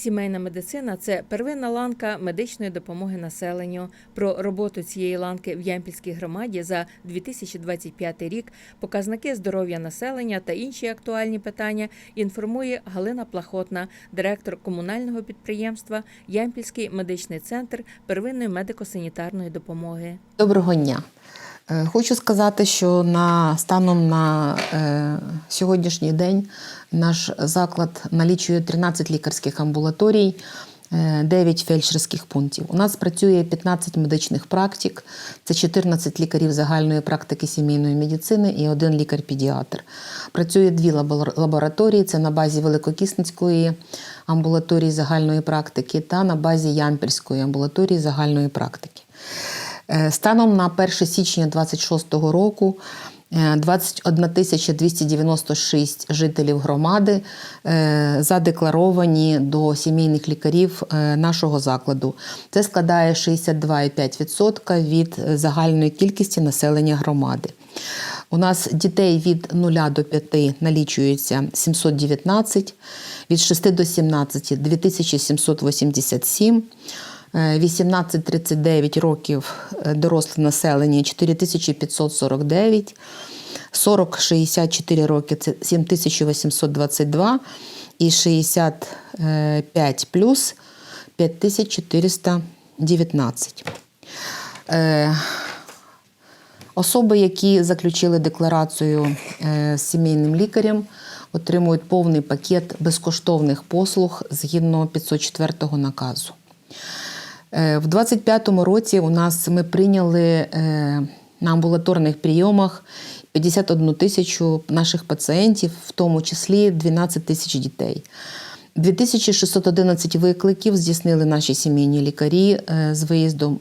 Сімейна медицина це первинна ланка медичної допомоги населенню. Про роботу цієї ланки в Ямпільській громаді за 2025 рік, показники здоров'я населення та інші актуальні питання інформує Галина Плахотна, директор комунального підприємства Ямпільський медичний центр первинної медико-санітарної допомоги. Доброго дня. Е, Хочу сказати, що на станом на е, сьогоднішній день наш заклад налічує 13 лікарських амбулаторій, е, 9 фельдшерських пунктів. У нас працює 15 медичних практик, це 14 лікарів загальної практики сімейної медицини і один лікар-педіатр. Працює дві лабораторії: це на базі Великокисницької амбулаторії загальної практики та на базі Ямпільської амбулаторії загальної практики. Е, Станом на 1 січня 2026 року е, 21 296 жителів громади е, задекларовані до сімейних лікарів е, нашого закладу. Це складає 62,5% від е, загальної кількості населення громади. У нас дітей від 0 до 5 налічується 719, від 6 до 17 2787. 18-39 років е, доросле населення 4549, 40-64 роки це 7822 і 65 плюс 5419. Е, Особи, які заключили декларацію е, з сімейним лікарем, отримують повний пакет безкоштовних послуг згідно 504 наказу. Е, В 2025 році у нас ми прийняли е, на амбулаторних прийомах 51 тисячу наших пацієнтів, в тому числі 12 тисяч дітей. 2611 викликів здійснили наші сімейні лікарі е, з виїздом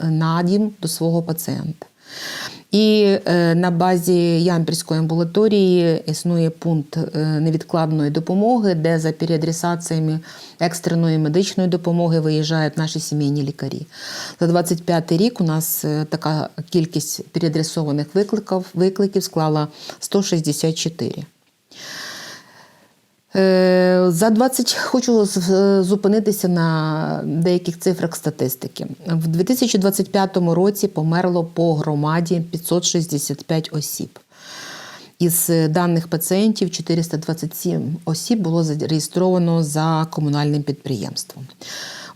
на дім до свого пацієнта. І е, на базі Ямпільської амбулаторії існує пункт е, невідкладної допомоги, де за переадресаціями екстреної медичної допомоги виїжджають наші сімейні лікарі. За 25 рік у нас е, така кількість переадресованих викликів, викликів склала 164. Е, За 20 хочу зупинитися на деяких цифрах статистики. В 2025 році померло по громаді 565 осіб. Із даних пацієнтів 427 осіб було зареєстровано за комунальним підприємством.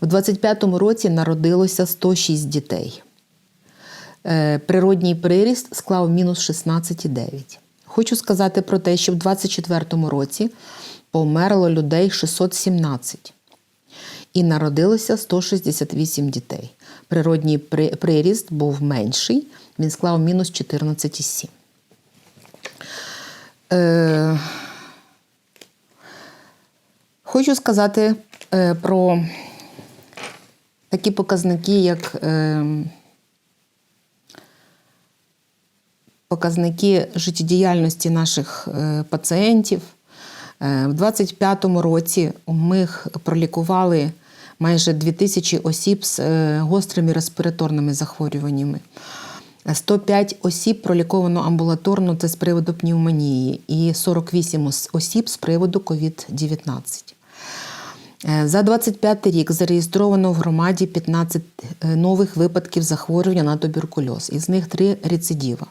У 2025 році народилося 106 дітей. Е, Природній приріст склав мінус 16,9. Хочу сказати про те, що в 2024 році померло людей 617 і народилося 168 дітей. Природній приріст був менший, він склав мінус 14,7. Е, Хочу сказати е, про такі показники, як е, показники життєдіяльності наших е, пацієнтів. Е, В 2025 році ми пролікували майже 2000 осіб з е, гострими респіраторними захворюваннями. 105 осіб проліковано амбулаторно це з приводу пневмонії, і 48 осіб з приводу COVID-19. Е, За 25 рік зареєстровано в громаді 15 е, нових випадків захворювання на туберкульоз, із них 3 рецидива.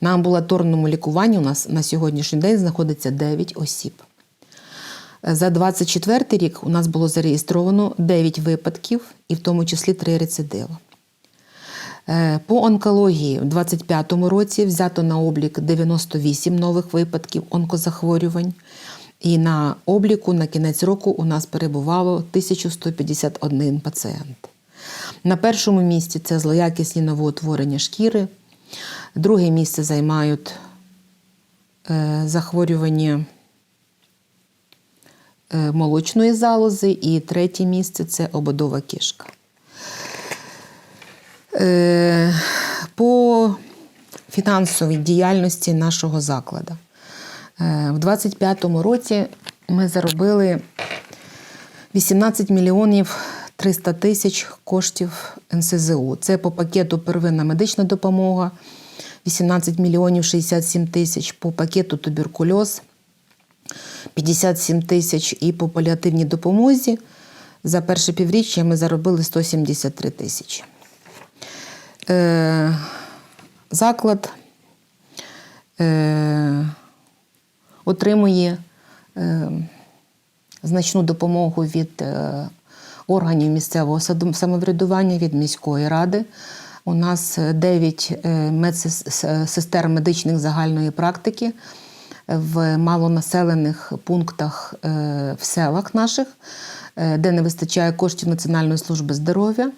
На амбулаторному лікуванні у нас на сьогоднішній день знаходиться 9 осіб. За 24 рік у нас було зареєстровано 9 випадків, і в тому числі 3 рецидиви. Е, По онкології в 2025 році взято на облік 98 нових випадків онкозахворювань. І на обліку на кінець року у нас перебувало 1151 пацієнт. На першому місці це злоякісні новоутворення шкіри. Друге місце займають е, захворювання е, молочної залози, і третє місце це ободова кишка. Е, По фінансовій діяльності нашого закладу. В 2025 році ми заробили 18 мільйонів 300 тисяч коштів НСЗУ. Це по пакету первинна медична допомога, 18 мільйонів 67 тисяч, по пакету туберкульоз 57 тисяч і по паліативній допомозі. За перше півріччя ми заробили 173 тисячі. Е, заклад е, отримує е, значну допомогу від е, органів місцевого самоврядування, від міської ради. У нас 9 медсестер медичних загальної практики в малонаселених пунктах е, в селах наших, е, де не вистачає коштів Національної служби здоров'я,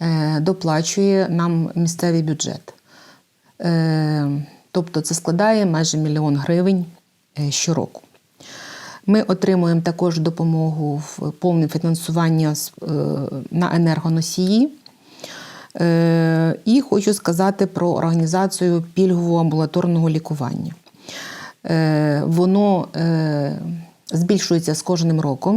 е, доплачує нам місцевий бюджет. Е, Тобто це складає майже мільйон гривень е, щороку. Ми отримуємо також допомогу в повне фінансування е, на енергоносії. Е, І хочу сказати про організацію пільгового амбулаторного лікування. Е, Воно збільшується з кожним роком.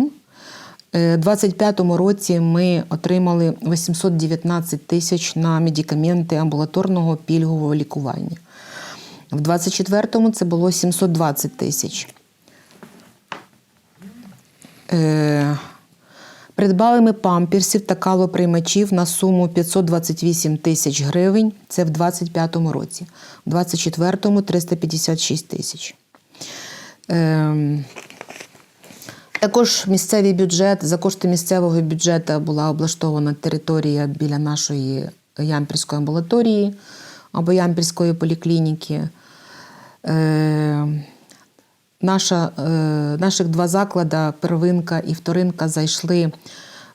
У 2025 році ми отримали 819 тисяч на медикаменти амбулаторного пільгового лікування. В 2024 це було 720 тисяч. Е, Придбали ми памперсів та калоприймачів на суму 528 тисяч гривень. Це в 2025 році. У 2024 – 356 тисяч. Ем, також місцевий бюджет, за кошти місцевого бюджету була облаштована територія біля нашої Ямпільської амбулаторії або Ямпільської поліклініки. Е, Наша, е, наших два заклади, первинка і вторинка, зайшли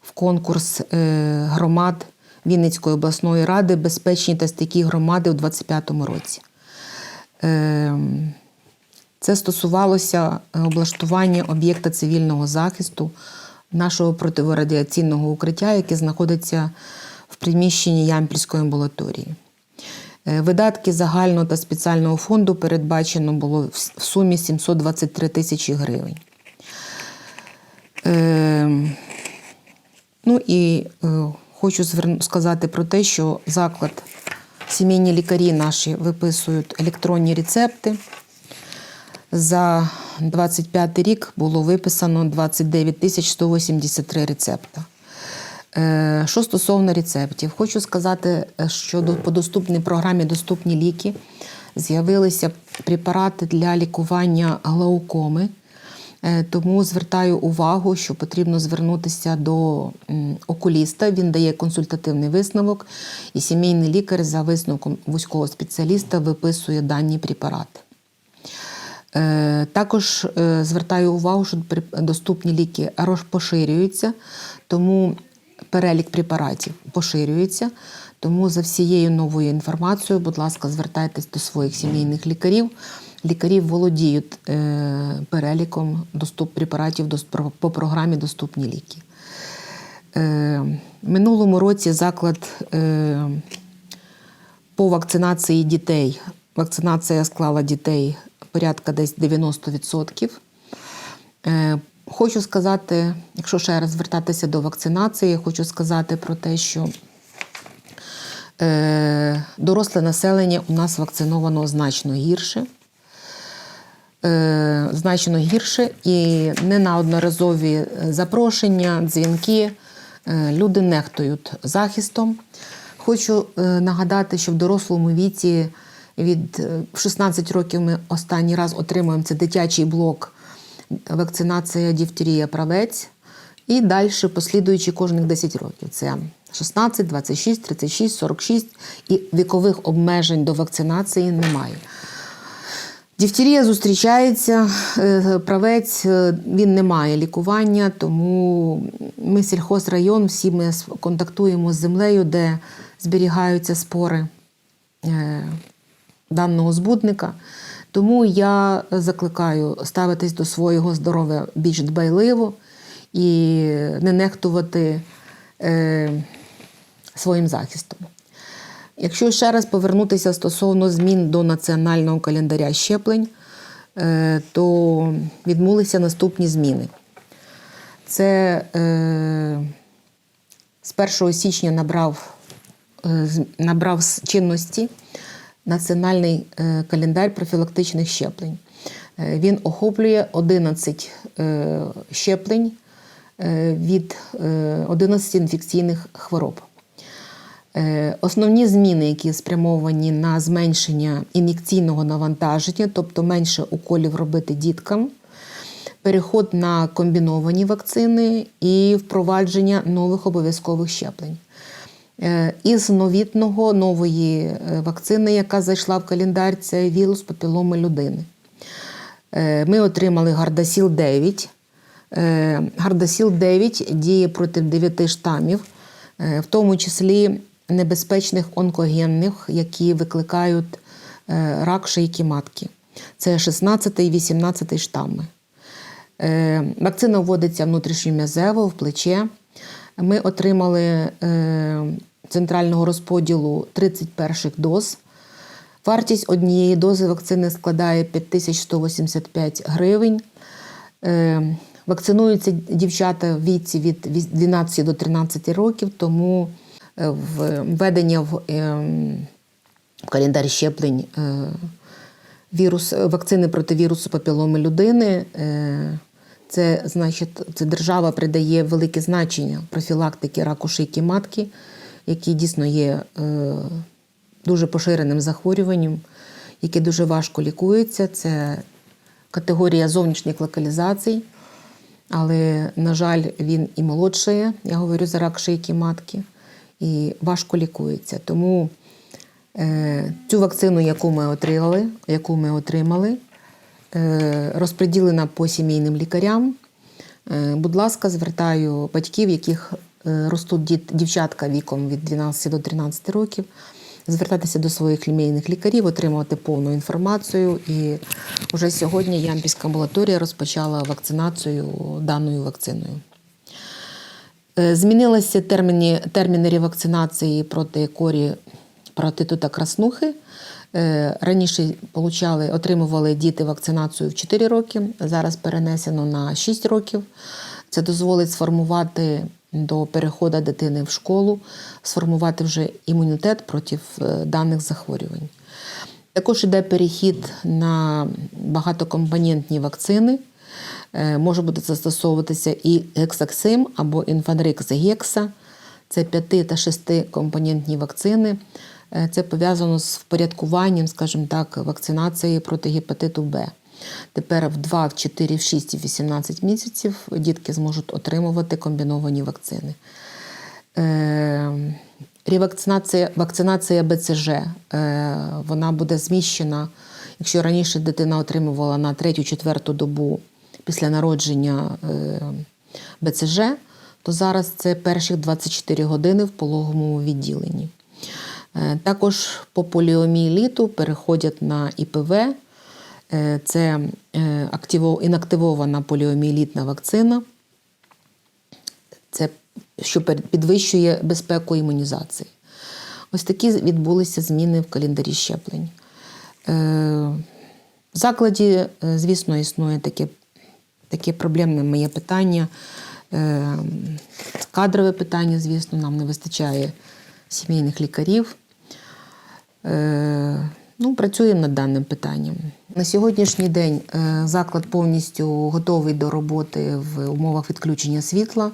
в конкурс е, громад Вінницької обласної ради Безпечні та стійкі громади у 2025 році. Е, це стосувалося облаштування об'єкта цивільного захисту нашого протирадіаційного укриття, яке знаходиться в приміщенні Ямпільської амбулаторії. Е, Видатки загального та спеціального фонду передбачено було в сумі 723 тисячі гривень. Е, ну і е, хочу сказати про те, що заклад, сімейні лікарі наші виписують електронні рецепти. За 25 рік було виписано 29 тисяч 183 рецепта. Е, Що стосовно рецептів, хочу сказати, е, що по доступній програмі Доступні ліки з'явилися препарати для лікування глаукоми. Е, Тому звертаю увагу, що потрібно звернутися до окуліста. Він дає консультативний висновок, і сімейний лікар за висновком вузького спеціаліста виписує дані препарати. Також звертаю увагу, що доступні ліки роз- поширюються, тому перелік препаратів поширюється. Тому за всією новою інформацією, будь ласка, звертайтесь до своїх сімейних лікарів. Лікарі володіють е, переліком доступ препаратів по програмі Доступні ліки. Е, Минулому році заклад е, по вакцинації дітей. Вакцинація склала дітей порядка десь 90%. Хочу сказати, якщо ще раз звертатися до вакцинації, хочу сказати про те, що е, доросле населення у нас вакциновано значно гірше. Е, значно гірше і неодноразові запрошення, дзвінки. е, Люди нехтують захистом. Хочу е, нагадати, що в дорослому віці від е, 16 років ми останній раз отримуємо це дитячий блок вакцинація дифтерія правець. І далі послідуючи кожних 10 років. Це 16, 26, 36, 46 і вікових обмежень до вакцинації немає. Дифтерія зустрічається, е, правець е, він не має лікування, тому ми сільхозрайон, всі ми контактуємо з землею, де зберігаються спори е, даного збудника. Тому я закликаю ставитись до свого здоров'я більш дбайливо і не нехтувати е, своїм захистом. Якщо ще раз повернутися стосовно змін до національного календаря щеплень, е, то відбулися наступні зміни. Це е, з 1 січня набрав, е, набрав чинності національний е, календар профілактичних щеплень. Е, Він охоплює 11 е, щеплень від е, 11 інфекційних хвороб. Основні зміни, які спрямовані на зменшення ін'єкційного навантаження, тобто менше уколів робити діткам, переход на комбіновані вакцини і впровадження нових обов'язкових щеплень. Е, Із новітного нової е, вакцини, яка зайшла в календар, це вірус папіломи людини. Е, Ми отримали Гардасіл 9. Е, Гардасіл 9 діє проти 9 штамів, в тому числі небезпечних онкогенних, які викликають рак шийки матки. Це 16 і 18 штами. Вакцина вводиться внутрішньом'язево в плече. Ми отримали е, центрального розподілу 30 перших доз. Вартість однієї дози вакцини складає 5185 гривень. Е, Вакцинуються дівчата в віці від 12 до 13 років, тому е, введення в, календар щеплень вірус, вакцини проти вірусу папіломи людини. Це значить, це держава придає велике значення профілактики раку шийки матки, який дійсно є е, дуже поширеним захворюванням, яке дуже важко лікується. Це категорія зовнішніх локалізацій, але, на жаль, він і молодшає, я говорю за рак шийки матки, і важко лікується. Тому е, цю вакцину, яку ми отримали, яку ми отримали, розподілена по сімейним лікарям. Е, Будь ласка, звертаю батьків, яких е, ростуть дівчатка віком від 12 до 13 років, звертатися до своїх сімейних лікарів, отримувати повну інформацію. І вже сьогодні Ямпільська амбулаторія розпочала вакцинацію даною вакциною. Е, Змінилися терміни, терміни ревакцинації проти корі паратиту та краснухи. Е, Раніше получали, отримували діти вакцинацію в 4 роки, зараз перенесено на 6 років. Це дозволить сформувати до переходу дитини в школу, сформувати вже імунітет проти е, даних захворювань. Також йде перехід на багатокомпонентні вакцини. Е, Може бути застосовуватися і гексаксим або інфанрикс гекса. Це 5 та 6 компонентні вакцини. Е, Це пов'язано з впорядкуванням, скажімо так, вакцинації проти гепатиту Б. Тепер в 2, в 4, в 6 і в 18 місяців дітки зможуть отримувати комбіновані вакцини. Е, Ревакцинація вакцинація БЦЖ е, вона буде зміщена. Якщо раніше дитина отримувала на 3-4 добу після народження БЦЖ, то зараз це перших 24 години в пологовому відділенні. Е, Також по поліоміеліту переходять на ІПВ. Е, Це е, інактивована поліоміелітна вакцина. Це що підвищує безпеку імунізації. Ось такі відбулися зміни в календарі щеплень. В закладі, звісно, існує таке, таке проблемне моє питання. Кадрове питання, звісно, нам не вистачає сімейних лікарів. Е, Ну, працюємо над даним питанням. На сьогоднішній день е, заклад повністю готовий до роботи в умовах відключення світла.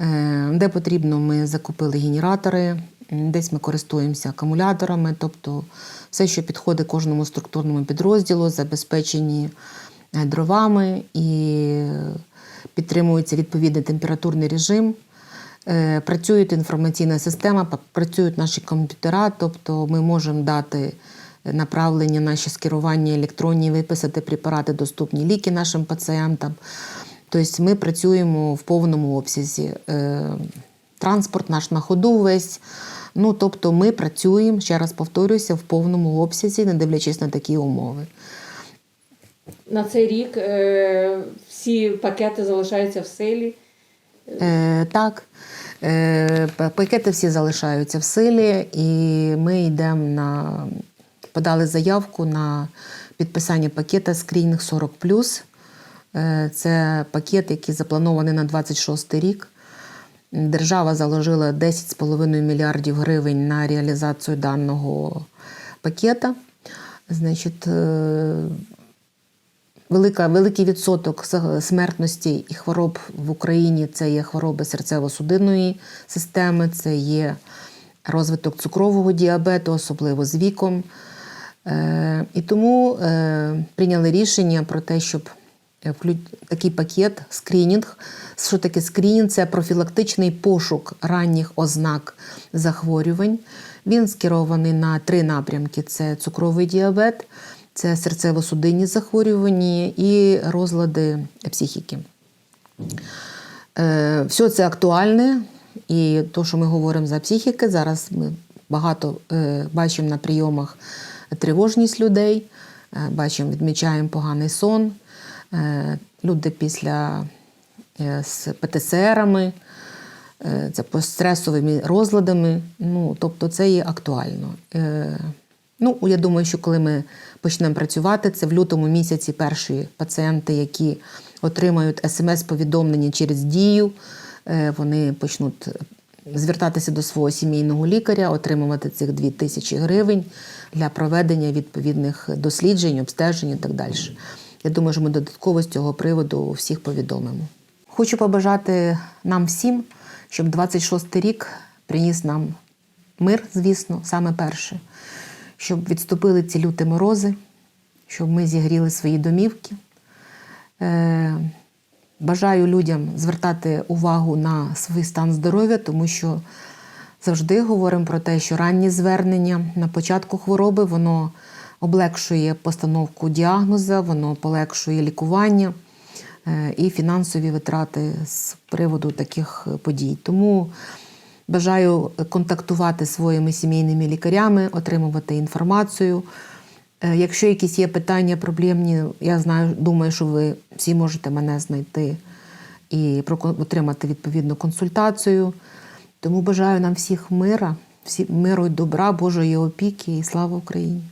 Е, Де потрібно, ми закупили генератори, десь ми користуємося акумуляторами, тобто все, що підходить кожному структурному підрозділу, забезпечені дровами і підтримується відповідний температурний режим. Е, Працює інформаційна система, працюють наші комп'ютера, тобто ми можемо дати направлення, наші скерування електронні, виписати препарати, доступні ліки нашим пацієнтам. Тобто ми працюємо в повному обсязі. Е, Транспорт наш на ходу весь. Ну, тобто ми працюємо, ще раз повторюся, в повному обсязі, не дивлячись на такі умови. На цей рік е, всі пакети залишаються в силі. Е, так, е, пакети всі залишаються в силі, і ми йдемо на подали заявку на підписання пакета скрінінг 40+. Е, Це пакет, який запланований на 26 рік. Держава заложила 10,5 мільярдів гривень на реалізацію даного пакета. Значить, е, велика, великий відсоток смертності і хвороб в Україні це є хвороби серцево-судинної системи, це є розвиток цукрового діабету, особливо з віком. Е, І тому е, прийняли рішення про те, щоб такий пакет скринінг. Що таке скринінг? Це профілактичний пошук ранніх ознак захворювань. Він скерований на три напрямки: це цукровий діабет, це серцево-судинні захворювання і розлади психіки. Е, Все це актуальне, і то, що ми говоримо за психіки, зараз ми багато е, бачимо на прийомах тривожність людей, е, бачимо, відмічаємо поганий сон. Люди після з ПТСРами, це постстресовими розладами. Ну, тобто це є актуально. Ну, я думаю, що коли ми почнемо працювати, це в лютому місяці перші пацієнти, які отримають смс-повідомлення через дію, е, вони почнуть звертатися до свого сімейного лікаря, отримувати цих 2 тисячі гривень для проведення відповідних досліджень, обстежень і так далі. Я думаю, що ми додатково з цього приводу всіх повідомимо. Хочу побажати нам всім, щоб 26 рік приніс нам мир, звісно, саме перше, щоб відступили ці люті морози, щоб ми зігріли свої домівки. Е, Бажаю людям звертати увагу на свій стан здоров'я, тому що завжди говоримо про те, що ранні звернення на початку хвороби воно облегшує постановку діагноза, воно полегшує лікування е, і фінансові витрати з приводу таких подій. Тому бажаю контактувати своїми сімейними лікарями, отримувати інформацію. Е, Якщо якісь є питання проблемні, я знаю, думаю, що ви всі можете мене знайти і отримати відповідну консультацію. Тому бажаю нам всіх мира, всі миру і добра, Божої опіки і слава Україні!